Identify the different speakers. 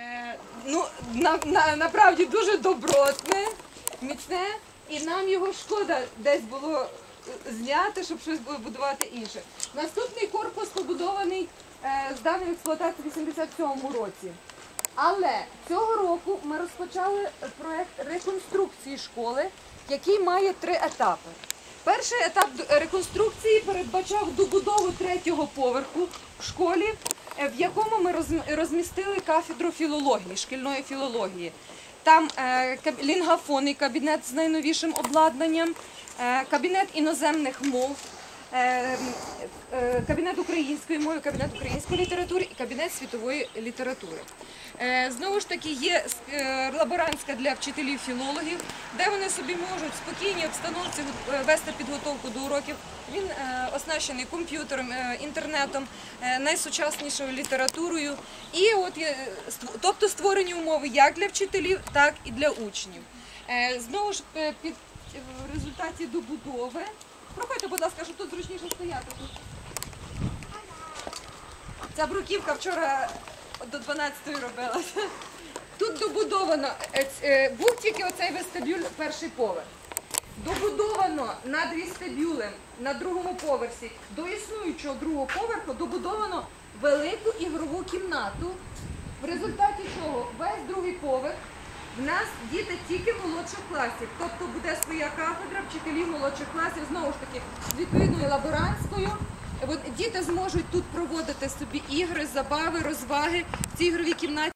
Speaker 1: Е, Ну, на, на, направді дуже добротне, міцне, і нам його шкода десь було зняти, щоб щось було будувати інше. Наступний корпус побудований е, з даної експлуатації в 87-му році. Але цього року ми розпочали проект реконструкції школи, який має три етапи. Перший етап реконструкції передбачав добудову третього поверху в школі, е, в якому ми розмістили кафедру філології, шкільної філології. Там е, лінгафонний кабінет з найновішим обладнанням, е, кабінет іноземних мов, кабінет української мови, кабінет української літератури і кабінет світової літератури. Е, Знову ж таки, є е, лаборантська для вчителів філологів, де вони собі можуть в спокійній обстановці е, вести підготовку до уроків. Він оснащений комп'ютером, інтернетом, найсучаснішою літературою. І от тобто створені умови як для вчителів, так і для учнів. Знову ж під в результаті добудови. Проходьте, будь ласка, щоб тут зручніше стояти. Ця бруківка вчора до 12-ї робилася. Тут добудовано, е, е, був тільки оцей вестибюль, перший поверх. Добудовано над вестибюлем на другому поверсі до існуючого другого поверху добудовано велику ігрову кімнату, в результаті чого весь другий поверх в нас діти тільки молодших класів, тобто буде своя кафедра вчителів молодших класів, знову ж таки, з відповідною лаборантською. От Діти зможуть тут проводити собі ігри, забави, розваги в цій ігровій кімнаті.